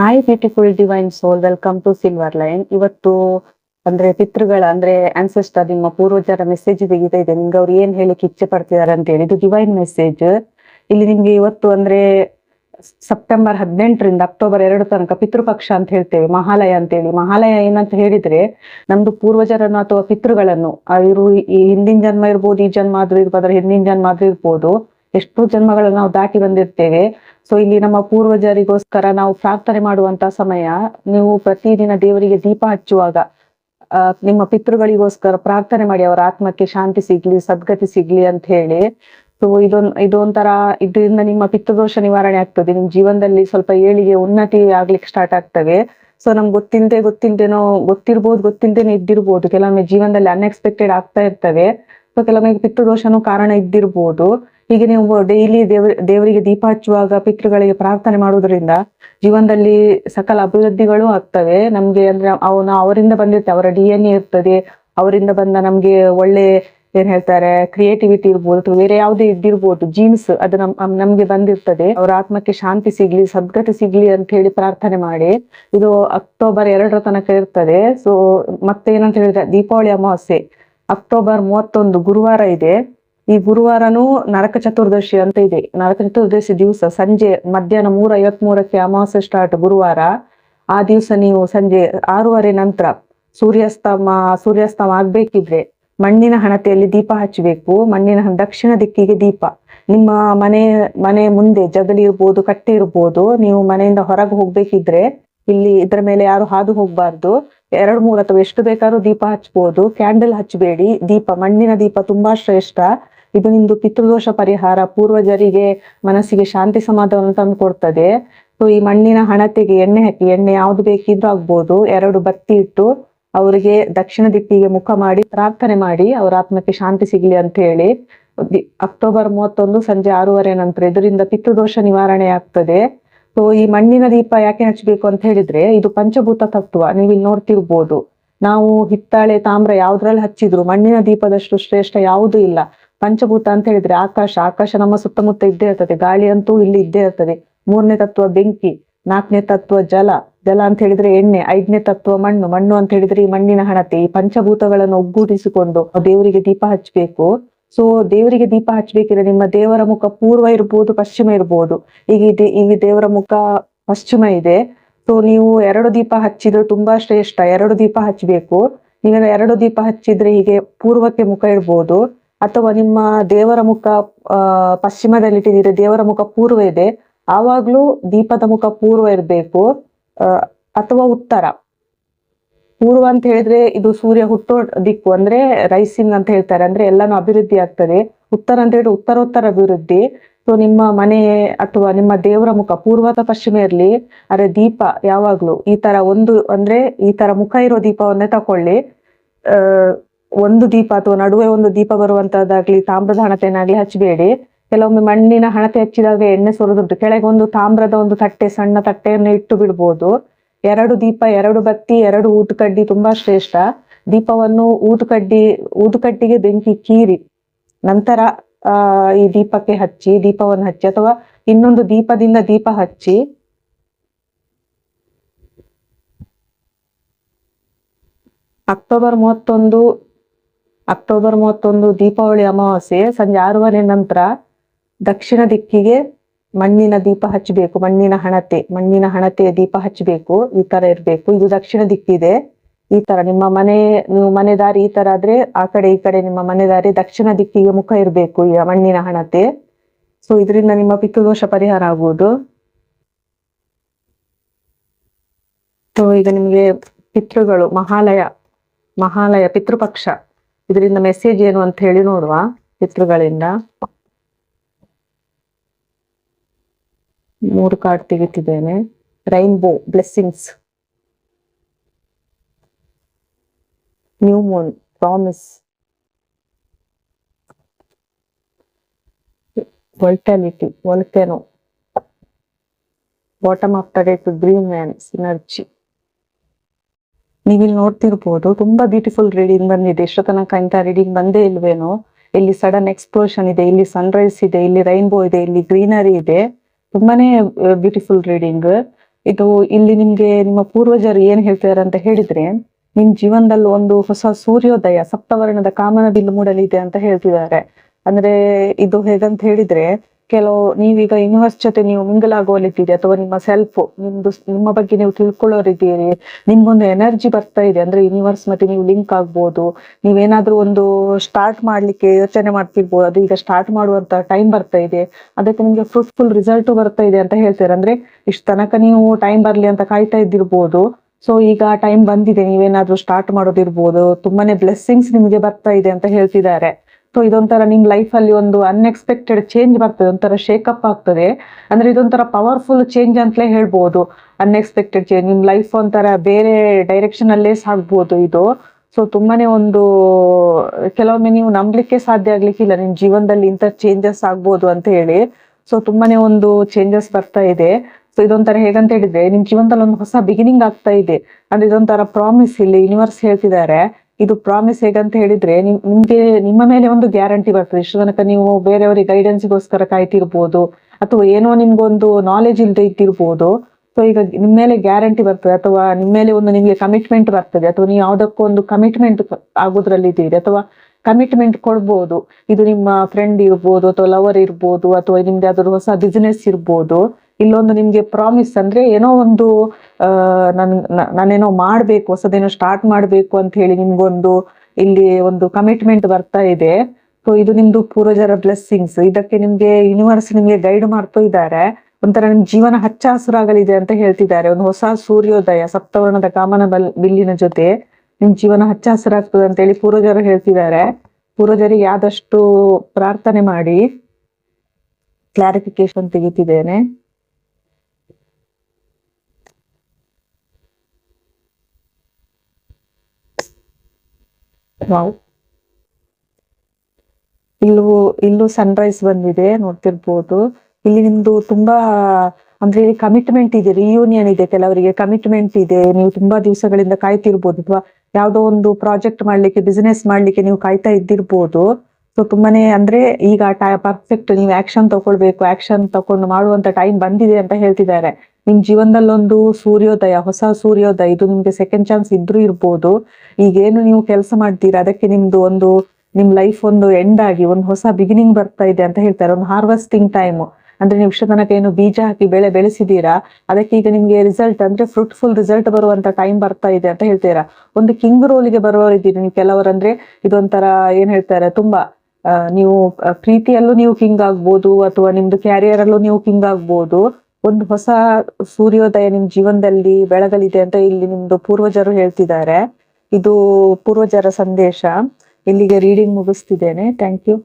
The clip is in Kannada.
Hi beautiful divine soul welcome to silver line ಇವತ್ತು ಅಂದ್ರೆ ಪಿತೃಗಳ ಅಂದ್ರೆ ಆನ್ಸೆಸ್ಟರ್ ನಿಮ್ಮ ಪೂರ್ವಜರ ಮೆಸೇಜ್ ತೆಗಿತಾ ಇದೆ ನಿಮ್ಗೆ ಅವ್ರು ಏನ್ ಹೇಳಿಕ್ಕೆ ಇಚ್ಛೆ ಪಡ್ತಿದಾರೆ ಅಂತ ಹೇಳಿ. ಇದು ಡಿವೈನ್ ಮೆಸೇಜ್ ಇಲ್ಲಿ ನಿಮ್ಗೆ ಇವತ್ತು ಅಂದ್ರೆ ಸೆಪ್ಟೆಂಬರ್ ಹದಿನೆಂಟರಿಂದ ಅಕ್ಟೋಬರ್ ಎರಡು ತನಕ ಪಿತೃಪಕ್ಷ ಅಂತ ಹೇಳ್ತೇವೆ, ಮಹಾಲಯ ಅಂತ ಹೇಳಿ. ಮಹಾಲಯ ಏನಂತ ಹೇಳಿದ್ರೆ ನಮ್ದು ಪೂರ್ವಜರನ್ನು ಅಥವಾ ಪಿತೃಗಳನ್ನು ಇವರು ಈ ಹಿಂದಿನ ಜನ್ಮ ಇರ್ಬೋದು, ಈ ಜನ್ಮ ಆದ್ರೂ ಇರ್ಬೋದು, ಅದ್ರ ಹಿಂದಿನ ಜನ್ಮ ಆದ್ರೂ ಇರ್ಬೋದು ಎಷ್ಟೋ ಜನ್ಮಗಳನ್ನ ನಾವು ದಾಟಿ ಬಂದಿರ್ತೇವೆ. ಸೊ ಇಲ್ಲಿ ನಮ್ಮ ಪೂರ್ವಜರಿಗೋಸ್ಕರ ನಾವು ಪ್ರಾರ್ಥನೆ ಮಾಡುವಂತ ಸಮಯ, ನೀವು ಪ್ರತಿದಿನ ದೇವರಿಗೆ ದೀಪ ಹಚ್ಚುವಾಗ ನಿಮ್ಮ ಪಿತೃಗಳಿಗೋಸ್ಕರ ಪ್ರಾರ್ಥನೆ ಮಾಡಿ, ಅವರ ಆತ್ಮಕ್ಕೆ ಶಾಂತಿ ಸಿಗ್ಲಿ, ಸದ್ಗತಿ ಸಿಗ್ಲಿ ಅಂತ ಹೇಳಿ. ಸೊ ಇದೊಂದ್ ಇದೊಂಥರ, ಇದರಿಂದ ನಿಮ್ಮ ಪಿತೃದೋಷ ನಿವಾರಣೆ ಆಗ್ತದೆ. ನಿಮ್ ಜೀವನದಲ್ಲಿ ಸ್ವಲ್ಪ ಏಳಿಗೆ ಉನ್ನತಿ ಆಗ್ಲಿಕ್ಕೆ ಸ್ಟಾರ್ಟ್ ಆಗ್ತವೆ. ಸೊ ನಮ್ಗೆ ಗೊತ್ತಿಲ್ಲದೆ ಗೊತ್ತಿಲ್ದೇನೋ, ಗೊತ್ತಿರ್ಬೋದು ಗೊತ್ತಿಂದೇನೆ ಇದ್ದಿರ್ಬೋದು. ಕೆಲವೊಮ್ಮೆ ಜೀವನದಲ್ಲಿ ಅನ್ಎಕ್ಸ್ಪೆಕ್ಟೆಡ್ ಆಗ್ತಾ ಇರ್ತವೆ. ಸೊ ಕೆಲವೊಮ್ಮೆ ಪಿತೃದೋಷನೂ ಕಾರಣ ಇದ್ದಿರ್ಬೋದು. ಹೀಗೆ ನೀವು ಡೈಲಿ ದೇವ ದೇವರಿಗೆ ದೀಪ ಹಚ್ಚುವಾಗ ಪಿತೃಗಳಿಗೆ ಪ್ರಾರ್ಥನೆ ಮಾಡುವುದರಿಂದ ಜೀವನದಲ್ಲಿ ಸಕಲ ಅಭಿವೃದ್ಧಿಗಳು ಆಗ್ತವೆ. ನಮ್ಗೆ ಅಂದ್ರೆ ಅವನು, ಅವರಿಂದ ಬಂದಿರ್ತವೆ ಅವರ ಡಿ ಎನ್ ಇರ್ತದೆ. ಅವರಿಂದ ಬಂದ ನಮ್ಗೆ ಒಳ್ಳೆ ಏನ್ ಹೇಳ್ತಾರೆ ಕ್ರಿಯೇಟಿವಿಟಿ ಇರ್ಬೋದು ಬೇರೆ ಯಾವುದೇ ಇದ್ದಿರ್ಬೋದು ಜೀನ್ಸ್ ಅದು ನಮ್- ನಮ್ಗೆ ಬಂದಿರ್ತದೆ. ಅವರ ಆತ್ಮಕ್ಕೆ ಶಾಂತಿ ಸಿಗ್ಲಿ, ಸದ್ಗತಿ ಸಿಗ್ಲಿ ಅಂತ ಹೇಳಿ ಪ್ರಾರ್ಥನೆ ಮಾಡಿ. ಇದು ಅಕ್ಟೋಬರ್ ಎರಡರ ತನಕ ಇರ್ತದೆ. ಸೊ ಮತ್ತೆ ಏನಂತ ಹೇಳಿದ್ರೆ, ದೀಪಾವಳಿ ಅಮಾವಾಸ್ಯೆ. ಅಕ್ಟೋಬರ್ ಮೂವತ್ತೊಂದು ಗುರುವಾರ ಇದೆ. ಈ ಗುರುವಾರನೂ ನರಕ ಚತುರ್ದಶಿ ಅಂತ ಇದೆ. ನರಕ ಚತುರ್ದಶಿ ದಿವಸ ಸಂಜೆ ಮಧ್ಯಾಹ್ನ ಮೂರ ಐವತ್ ಮೂರಕ್ಕೆ ಅಮಾವಾಸ್ಯೆ ಸ್ಟಾರ್ಟ್ ಗುರುವಾರ. ಆ ದಿವಸ ನೀವು ಸಂಜೆ ಆರೂವರೆ ನಂತರ ಸೂರ್ಯಾಸ್ತಮ ಸೂರ್ಯಾಸ್ತಮ ಆಗ್ಬೇಕಿದ್ರೆ ಮಣ್ಣಿನ ಹಣತೆಯಲ್ಲಿ ದೀಪ ಹಚ್ಚಬೇಕು. ಮಣ್ಣಿನ ದಕ್ಷಿಣ ದಿಕ್ಕಿಗೆ ದೀಪ. ನಿಮ್ಮ ಮನೆ ಮನೆ ಮುಂದೆ ಜಗಲಿ ಇರ್ಬೋದು, ಕಟ್ಟೆ ಇರ್ಬೋದು, ನೀವು ಮನೆಯಿಂದ ಹೊರಗೆ ಹೋಗ್ಬೇಕಿದ್ರೆ ಇಲ್ಲಿ ಇದರ ಮೇಲೆ ಯಾರು ಹಾದು ಹೋಗ್ಬಾರ್ದು. ಎರಡು ಮೂರು ಅಥವಾ ಎಷ್ಟು ಬೇಕಾದ್ರೂ ದೀಪ ಹಚ್ಬೋದು. ಕ್ಯಾಂಡಲ್ ಹಚ್ಚಬೇಡಿ. ದೀಪ, ಮಣ್ಣಿನ ದೀಪ ತುಂಬಾ ಶ್ರೇಷ್ಠ. ಇದು ನಿಮ್ದು ಪಿತೃದೋಷ ಪರಿಹಾರ. ಪೂರ್ವಜರಿಗೆ ಮನಸ್ಸಿಗೆ ಶಾಂತಿ ಸಮಾಧಾನವನ್ನು ತಂದು ಕೊಡ್ತದೆ. ಸೊ ಈ ಮಣ್ಣಿನ ಹಣತೆಗೆ ಎಣ್ಣೆ ಹಾಕಿ, ಎಣ್ಣೆ ಯಾವ್ದು ಬೇಕಿದ್ರೂ ಆಗ್ಬೋದು ಎರಡು ಬತ್ತಿ ಇಟ್ಟು ಅವರಿಗೆ ದಕ್ಷಿಣ ದಿಕ್ಕಿಗೆ ಮುಖ ಮಾಡಿ ಪ್ರಾರ್ಥನೆ ಮಾಡಿ ಅವರ ಆತ್ಮಕ್ಕೆ ಶಾಂತಿ ಸಿಗಲಿ ಅಂತ ಹೇಳಿ. ಅಕ್ಟೋಬರ್ ಮೂವತ್ತೊಂದು ಸಂಜೆ ಆರೂವರೆ ನಂತರ ಇದರಿಂದ ಪಿತೃದೋಷ ನಿವಾರಣೆ ಆಗ್ತದೆ. ಸೊ ಈ ಮಣ್ಣಿನ ದೀಪ ಯಾಕೆ ಹಚ್ಚಬೇಕು ಅಂತ ಹೇಳಿದ್ರೆ, ಇದು ಪಂಚಭೂತ ತತ್ವ, ನೀವು ಇಲ್ಲಿ ನೋಡ್ತಿರ್ಬೋದು. ನಾವು ಹಿತ್ತಾಳೆ ತಾಮ್ರ ಯಾವ್ದ್ರಲ್ಲಿ ಹಚ್ಚಿದ್ರು, ಮಣ್ಣಿನ ದೀಪದಷ್ಟು ಶ್ರೇಷ್ಠ ಯಾವುದೂ ಇಲ್ಲ. ಪಂಚಭೂತ ಅಂತ ಹೇಳಿದ್ರೆ ಆಕಾಶ ಆಕಾಶ ನಮ್ಮ ಸುತ್ತಮುತ್ತ ಇದ್ದೇ ಇರ್ತದೆ, ಗಾಳಿ ಅಂತೂ ಇಲ್ಲಿ ಇದ್ದೇ ಇರ್ತದೆ. ಮೂರನೇ ತತ್ವ ಬೆಂಕಿ, ನಾಲ್ಕನೇ ತತ್ವ ಜಲ ಜಲ ಅಂತ ಹೇಳಿದ್ರೆ ಎಣ್ಣೆ, ಐದನೇ ತತ್ವ ಮಣ್ಣು ಮಣ್ಣು ಅಂತ ಹೇಳಿದ್ರೆ ಈ ಮಣ್ಣಿನ ಹಣತೆ, ಈ ಪಂಚಭೂತಗಳನ್ನು ಒಗ್ಗೂಡಿಸಿಕೊಂಡು ದೇವರಿಗೆ ದೀಪ ಹಚ್ಚಬೇಕು ಸೊ ದೇವರಿಗೆ ದೀಪ ಹಚ್ಚಬೇಕಿದ್ರೆ ನಿಮ್ಮ ದೇವರ ಮುಖ ಪೂರ್ವ ಇರ್ಬೋದು, ಪಶ್ಚಿಮ ಇರ್ಬೋದು. ಈಗ ಇದೆ, ಈಗ ದೇವರ ಮುಖ ಪಶ್ಚಿಮ ಇದೆ. ಸೊ ನೀವು ಎರಡು ದೀಪ ಹಚ್ಚಿದ್ರೆ ತುಂಬಾ ಶ್ರೇಷ್ಠ. ಎರಡು ದೀಪ ಹಚ್ಚಬೇಕು ನೀವು ಎರಡು ದೀಪ ಹಚ್ಚಿದ್ರೆ ಹೀಗೆ ಪೂರ್ವಕ್ಕೆ ಮುಖ ಇಡ್ಬೋದು ಅಥವಾ ನಿಮ್ಮ ದೇವರ ಮುಖ ಪಶ್ಚಿಮದಲ್ಲಿ ಇಟ್ಟಿದ್ದೀರಿ ದೇವರ ಮುಖ ಪೂರ್ವ ಇದೆ. ಆವಾಗ್ಲೂ ದೀಪದ ಮುಖ ಪೂರ್ವ ಇರಬೇಕು. ಅಥವಾ ಉತ್ತರ. ಪೂರ್ವ ಅಂತ ಹೇಳಿದ್ರೆ ಇದು ಸೂರ್ಯ ಹುಟ್ಟೋ ದಿಕ್ಕು ಅಂದ್ರೆ ರೈಸಿಂಗ್ ಅಂತ ಹೇಳ್ತಾರೆ. ಅಂದ್ರೆ ಎಲ್ಲಾನು ಅಭಿವೃದ್ಧಿ ಆಗ್ತದೆ. ಉತ್ತರ ಅಂತ ಹೇಳಿದ್ರೆ ಉತ್ತರೋತ್ತರ ಅಭಿವೃದ್ಧಿ. ಸೊ ನಿಮ್ಮ ಮನೆ ಅಥವಾ ನಿಮ್ಮ ದೇವರ ಮುಖ ಪೂರ್ವದ ಪಶ್ಚಿಮ ಇರ್ಲಿ ಅರೆ ದೀಪ ಯಾವಾಗ್ಲೂ ಈ ತರ ಒಂದು ಅಂದ್ರೆ ಈ ತರ ಮುಖ ಇರೋ ದೀಪವನ್ನೇ ತಕೊಳ್ಳಿ. ಆ, ಒಂದು ದೀಪ ಅಥವಾ ನಡುವೆ ಒಂದು ದೀಪ ಬರುವಂತದ್ದಾಗ್ಲಿ ತಾಮ್ರದ ಹಣತೆನಾಗ್ಲಿ ಹಚ್ಚಬೇಡಿ. ಕೆಲವೊಮ್ಮೆ ಮಣ್ಣಿನ ಹಣತೆ ಹಚ್ಚಿದಾಗ ಎಣ್ಣೆ ಸುರಿದುಂಟು. ಕೆಳಗೆ ಒಂದು ತಾಮ್ರದ ಒಂದು ತಟ್ಟೆ, ಸಣ್ಣ ತಟ್ಟೆಯನ್ನು ಇಟ್ಟು ಬಿಡ್ಬೋದು. ಎರಡು ದೀಪ, ಎರಡು ಬತ್ತಿ ಎರಡು ಊದುಕಡ್ಡಿ ತುಂಬಾ ಶ್ರೇಷ್ಠ. ದೀಪವನ್ನು ಊದುಕಡ್ಡಿ ಊದುಕಡ್ಡಿಗೆ ಬೆಂಕಿ ಕೀರಿ ನಂತರ ಈ ದೀಪಕ್ಕೆ ಹಚ್ಚಿ, ದೀಪವನ್ನು ಹಚ್ಚಿ ಅಥವಾ ಇನ್ನೊಂದು ದೀಪದಿಂದ ದೀಪ ಹಚ್ಚಿ. ಅಕ್ಟೋಬರ್ ಮೂವತ್ತೊಂದು ಅಕ್ಟೋಬರ್ ಮೂವತ್ತೊಂದು ದೀಪಾವಳಿ ಅಮಾವಾಸ್ಯೆ ಸಂಜೆ ಆರೂವರೆ ನಂತರ ದಕ್ಷಿಣ ದಿಕ್ಕಿಗೆ ಮಣ್ಣಿನ ದೀಪ ಹಚ್ಚಬೇಕು, ಮಣ್ಣಿನ ಹಣತೆ, ಮಣ್ಣಿನ ಹಣತೆಯ ದೀಪ ಹಚ್ಚಬೇಕು, ಈ ತರ ಇರಬೇಕು. ಇದು ದಕ್ಷಿಣ ದಿಕ್ಕಿದೆ, ಈ ತರ. ನಿಮ್ಮ ಮನೆ ಮನೆ ದಾರಿ ಈ ತರ ಆದ್ರೆ ಆ ಕಡೆ, ಈ ಕಡೆ ನಿಮ್ಮ ಮನೆ ದಾರಿ ದಕ್ಷಿಣ ದಿಕ್ಕಿಗೆ ಮುಖ ಇರಬೇಕು, ಈ ಮಣ್ಣಿನ ಹಣತೆ. ಸೊ ಇದರಿಂದ ನಿಮ್ಮ ಪಿತೃದೋಷ ಪರಿಹಾರ ಆಗುವುದು ಸೊ ಈಗ ನಿಮಗೆ ಪಿತೃಗಳು, ಮಹಾಲಯ ಮಹಾಲಯ, ಪಿತೃಪಕ್ಷ. ಇದರಿಂದ ಮೆಸೇಜ್ ಏನು ಅಂತ ಹೇಳಿ ನೋಡುವ, ಪಿತೃಗಳಿಂದ. ಮೂರು card ತೆಗಿತಿದ್ದೇನೆ. Rainbow blessings new moon promise vitality volcano bottom of to green man synergy ನೀವಿಲ್ಲಿ ನೋಡ್ತಿರ್ಬೋದು, ತುಂಬಾ ಬ್ಯೂಟಿಫುಲ್ ರೀಡಿಂಗ್ ಬಂದಿದೆ. ಎಷ್ಟು ತನಕ ಇಂಥ ರೀಡಿಂಗ್ ಬಂದೇ ಇಲ್ವೇನೋ. ಇಲ್ಲಿ ಸಡನ್ ಎಕ್ಸ್ಪ್ಲೋಷನ್ ಇದೆ, ಇಲ್ಲಿ ಸನ್ರೈಸ್ ಇದೆ, ಇಲ್ಲಿ ರೈನ್ಬೋ ಇದೆ, ಇಲ್ಲಿ ಗ್ರೀನರಿ ಇದೆ. ತುಂಬಾನೇ ಬ್ಯೂಟಿಫುಲ್ ರೀಡಿಂಗ್ ಇದು ಇಲ್ಲಿ ನಿಮ್ಗೆ ನಿಮ್ಮ ಪೂರ್ವಜರು ಏನ್ ಹೇಳ್ತಿದಾರೆ ಅಂತ ಹೇಳಿದ್ರೆ, ನಿಮ್ ಜೀವನದಲ್ಲಿ ಒಂದು ಹೊಸ ಸೂರ್ಯೋದಯ, ಸಪ್ತವರ್ಣದ ಕಾಮನ ಬಿಲ್ಲು ಮೂಡಲಿದೆ ಅಂತ ಹೇಳ್ತಿದ್ದಾರೆ ಅಂದ್ರೆ ಇದು ಹೇಗಂತ ಹೇಳಿದ್ರೆ ಕೆಲವು ನೀವೀಗ ಯೂನಿವರ್ಸ್ ಜೊತೆ ನೀವು ಮಿಂಗಲ್ ಆಗುವಲ್ಲಿದ್ದೀರಿ ಅಥವಾ ನಿಮ್ಮ ಸೆಲ್ಫ್ ನಿಮ್ದು, ನಿಮ್ಮ ಬಗ್ಗೆ ನೀವು ತಿಳ್ಕೊಳ್ಳೋರಿದ್ದೀರಿ ನಿಮ್ಗೊಂದು ಎನರ್ಜಿ ಬರ್ತಾ ಇದೆ ಅಂದ್ರೆ ಯೂನಿವರ್ಸ್ ಮತ್ತೆ ನೀವು ಲಿಂಕ್ ಆಗ್ಬೋದು. ನೀವೇನಾದ್ರೂ ಒಂದು ಸ್ಟಾರ್ಟ್ ಮಾಡ್ಲಿಕ್ಕೆ ಯೋಚನೆ ಮಾಡ್ತಿರ್ಬೋದು, ಅದು ಈಗ ಸ್ಟಾರ್ಟ್ ಮಾಡುವಂತ ಟೈಮ್ ಬರ್ತಾ ಇದೆ. ಅದಕ್ಕೆ ನಿಮ್ಗೆ ಫ್ರೂಟ್ಫುಲ್ ರಿಸಲ್ಟ್ ಬರ್ತಾ ಇದೆ ಅಂತ ಹೇಳ್ತಾರೆ ಅಂದ್ರೆ ಇಷ್ಟು ತನಕ ನೀವು ಟೈಮ್ ಬರ್ಲಿ ಅಂತ ಕಾಯ್ತಾ ಇದ್ದಿರ್ಬೋದು. ಸೊ ಈಗ ಟೈಮ್ ಬಂದಿದೆ, ನೀವೇನಾದ್ರೂ ಸ್ಟಾರ್ಟ್ ಮಾಡೋದಿರ್ಬೋದು. ತುಂಬಾನೇ ಬ್ಲೆಸ್ಸಿಂಗ್ಸ್ ನಿಮ್ಗೆ ಬರ್ತಾ ಇದೆ ಅಂತ ಹೇಳ್ತಿದ್ದಾರೆ. ಸೊ ಇದೊಂಥರ ನಿಮ್ ಲೈಫ್ ಅಲ್ಲಿ ಒಂದು ಅನ್ಎಕ್ಸ್ಪೆಕ್ಟೆಡ್ ಚೇಂಜ್ ಬರ್ತದೆ, ಒಂಥರ ಶೇಕಪ್ ಆಗ್ತದೆ. ಅಂದ್ರೆ ಇದೊಂಥರ ಪವರ್ಫುಲ್ ಚೇಂಜ್ ಅಂತಲೇ ಹೇಳ್ಬೋದು. ಅನ್ಎಕ್ಸ್ಪೆಕ್ಟೆಡ್ ಚೇಂಜ್ ನಿಮ್ಮ ಲೈಫ್ ಒಂಥರ ಬೇರೆ ಡೈರೆಕ್ಷನಲ್ಲೇ ಸಾಗ್ಬೋದು ಇದು. ಸೊ ತುಂಬಾನೇ ಒಂದು, ಕೆಲವೊಮ್ಮೆ ನೀವು ನಂಬಲಿಕ್ಕೆ ಸಾಧ್ಯ ಆಗ್ಲಿಕ್ಕಿಲ್ಲ ನಿಮ್ಮ ಜೀವನದಲ್ಲಿ ಇಂಥ ಚೇಂಜಸ್ ಆಗ್ಬೋದು ಅಂತ ಹೇಳಿ. ಸೊ ತುಂಬಾನೇ ಒಂದು ಚೇಂಜಸ್ ಬರ್ತಾ ಇದೆ. ಸೊ ಇದೊಂಥರ ಹೇಗಂತ ಹೇಳಿದ್ರೆ ನಿಮ್ ಜೀವನದಲ್ಲಿ ಒಂದು ಹೊಸ ಬಿಗಿನಿಂಗ್ ಆಗ್ತಾ ಇದೆ. ಅಂದ್ರೆ ಇದೊಂಥರ ಪ್ರಾಮಿಸ್ ಇಲ್ಲಿ ಯೂನಿವರ್ಸ್ ಹೇಳ್ತಿದ್ದಾರೆ. ಇದು ಪ್ರಾಮಿಸ್ ಹೇಗಂತ ಹೇಳಿದ್ರೆ, ನಿಮ್- ನಿಮ್ಗೆ, ನಿಮ್ಮ ಮೇಲೆ ಒಂದು ಗ್ಯಾರಂಟಿ ಬರ್ತದೆ. ಇಷ್ಟು ತನಕ ನೀವು ಬೇರೆಯವರಿಗೆ ಗೈಡೆನ್ಸ್ಗೋಸ್ಕರ ಕಾಯ್ತಿರ್ಬೋದು, ಅಥವಾ ಏನೋ ನಿಮ್ಗೊಂದು ನಾಲೆಜ್ ಇಲ್ಲದೆ ಇದ್ದಿರ್ಬೋದು. ಸೊ ಈಗ ನಿಮ್ಮ ಮೇಲೆ ಗ್ಯಾರಂಟಿ ಬರ್ತದೆ, ಅಥವಾ ನಿಮ್ಮ ಮೇಲೆ ಒಂದು ನಿಮ್ಗೆ ಕಮಿಟ್ಮೆಂಟ್ ಬರ್ತದೆ, ಅಥವಾ ನೀವು ಯಾವ್ದಕ್ಕೂ ಒಂದು ಕಮಿಟ್ಮೆಂಟ್ ಆಗೋದ್ರಲ್ಲಿ ಇದ್ದೀರಿ, ಅಥವಾ ಕಮಿಟ್ಮೆಂಟ್ ಕೊಡ್ಬೋದು. ಇದು ನಿಮ್ಮ ಫ್ರೆಂಡ್ ಇರ್ಬೋದು, ಅಥವಾ ಲವರ್ ಇರ್ಬೋದು, ಅಥವಾ ನಿಮ್ದು ಯಾವ್ದಾದ್ರು ಹೊಸ ಬಿಸ್ನೆಸ್ ಇರ್ಬೋದು. ಇಲ್ಲೊಂದು ನಿಮ್ಗೆ ಪ್ರಾಮಿಸ್ ಅಂದ್ರೆ ಏನೋ ಒಂದು ನಾನೇನೋ ಮಾಡ್ಬೇಕು, ಹೊಸದೇನೋ ಸ್ಟಾರ್ಟ್ ಮಾಡ್ಬೇಕು ಅಂತ ಹೇಳಿ ನಿಮ್ಗೊಂದು ಇಲ್ಲಿ ಒಂದು ಕಮಿಟ್ಮೆಂಟ್ ಬರ್ತಾ ಇದೆ. ಸೊ ಇದು ನಿಮ್ದು ಪೂರ್ವಜರ ಬ್ಲೆಸ್ಸಿಂಗ್ಸ್ ಇದಕ್ಕೆ ನಿಮ್ಗೆ ಯೂನಿವರ್ಸ್ ನಿಮ್ಗೆ ಗೈಡ್ ಮಾಡ್ತಾ ಇದ್ದಾರೆ. ಒಂಥರ ನಿಮ್ ಜೀವನ ಹಚ್ಚ ಹಸುರಾಗಲಿದೆ ಅಂತ ಹೇಳ್ತಿದ್ದಾರೆ. ಒಂದು ಹೊಸ ಸೂರ್ಯೋದಯ, ಸಪ್ತವರ್ಣದ ಕಾಮನ ಬಲ್, ಬಿಲ್ಲಿನ ಜೊತೆ ನಿಮ್ ಜೀವನ ಹಚ್ಚ ಹಸಿರಾಗ್ತದೆ ಅಂತ ಹೇಳಿ ಪೂರ್ವಜರು ಹೇಳ್ತಿದ್ದಾರೆ. ಪೂರ್ವಜರಿಗೆ ಆದಷ್ಟು ಪ್ರಾರ್ಥನೆ ಮಾಡಿ ಕ್ಲಾರಿಫಿಕೇಶನ್ ತೆಗಿತಿದ್ದೇನೆ. ವಾವ್ ಇಲ್ಲೂ ಇಲ್ಲೂ ಸನ್ರೈಸ್ ಬಂದಿದೆ, ನೋಡ್ತಿರ್ಬೋದು. ಇಲ್ಲಿ ನಿಮ್ದು ತುಂಬಾ, ಅಂದ್ರೆ ಇಲ್ಲಿ ಕಮಿಟ್ಮೆಂಟ್ ಇದೆ ರಿಯೂನಿಯನ್ ಇದೆ ಕೆಲವರಿಗೆ ಕಮಿಟ್ಮೆಂಟ್ ಇದೆ. ನೀವು ತುಂಬಾ ದಿವಸಗಳಿಂದ ಕಾಯ್ತಿರ್ಬೋದು, ಅಥವಾ ಯಾವ್ದೋ ಒಂದು ಪ್ರಾಜೆಕ್ಟ್ ಮಾಡ್ಲಿಕ್ಕೆ ಬಿಸಿನೆಸ್ ಮಾಡ್ಲಿಕ್ಕೆ ನೀವು ಕಾಯ್ತಾ ಇದ್ದಿರ್ಬೋದು. ಸೊ ತುಂಬಾನೇ ಅಂದ್ರೆ ಈಗ ಪರ್ಫೆಕ್ಟ್ ನೀವು ಆಕ್ಷನ್ ತಗೊಳ್ಬೇಕು ಆಕ್ಷನ್ ತಕೊಂಡು ಮಾಡುವಂತ ಟೈಮ್ ಬಂದಿದೆ ಅಂತ ಹೇಳ್ತಿದ್ದಾರೆ. ನಿಮ್ ಜೀವನದಲ್ಲೊಂದು ಸೂರ್ಯೋದಯ, ಹೊಸ ಸೂರ್ಯೋದಯ, ಇದು ನಿಮ್ಗೆ ಸೆಕೆಂಡ್ ಚಾನ್ಸ್ ಇದ್ರೂ ಇರ್ಬೋದು. ಈಗೇನು ನೀವು ಕೆಲಸ ಮಾಡ್ತೀರಾ? ಅದಕ್ಕೆ ನಿಮ್ದು ಒಂದು, ನಿಮ್ ಲೈಫ್ ಒಂದು ಎಂಡ್ ಆಗಿ, ಒಂದು ಹೊಸ ಬಿಗಿನಿಂಗ್ ಬರ್ತಾ ಇದೆ ಅಂತ ಹೇಳ್ತಾರೆ. ಒಂದು ಹಾರ್ವೆಸ್ಟಿಂಗ್ ಟೈಮ್ ಅಂದ್ರೆ ನೀವು ಇಷ್ಟ ಏನು ಬೀಜ ಹಾಕಿ ಬೆಳೆ ಬೆಳೆಸಿದೀರಾ ಅದಕ್ಕೆ ಈಗ ನಿಮ್ಗೆ ರಿಸಲ್ಟ್ ಅಂದ್ರೆ ಫ್ರೂಟ್ಫುಲ್ ರಿಸಲ್ಟ್ ಬರುವಂತ ಟೈಮ್ ಬರ್ತಾ ಇದೆ ಅಂತ ಹೇಳ್ತೀರಾ? ಒಂದು ಕಿಂಗ್ ರೋಲ್ಗೆ ಬರುವವರಿದ್ದೀರಿ ನೀವು. ಕೆಲವರಂದ್ರೆ ಇದೊಂಥರ, ಏನ್ ಹೇಳ್ತಾರೆ, ತುಂಬಾ ನೀವು ಪ್ರೀತಿಯಲ್ಲೂ ನೀವು ಕಿಂಗ್ ಆಗ್ಬೋದು ಅಥವಾ ನಿಮ್ದು ಕ್ಯಾರಿಯರ್ ಅಲ್ಲೂ ನೀವು ಕಿಂಗ್ ಆಗ್ಬೋದು. ಒಂದು ಹೊಸ ಸೂರ್ಯೋದಯ ನಿಮ್ ಜೀವನದಲ್ಲಿ ಬೆಳಗಲಿದೆ ಅಂತ ಇಲ್ಲಿ ನಿಮ್ದು ಪೂರ್ವಜರು ಹೇಳ್ತಿದ್ದಾರೆ. ಇದು ಪೂರ್ವಜರ ಸಂದೇಶ. ಇಲ್ಲಿಗೆ ರೀಡಿಂಗ್ ಮುಗಿಸ್ತಿದ್ದೇನೆ. Thank you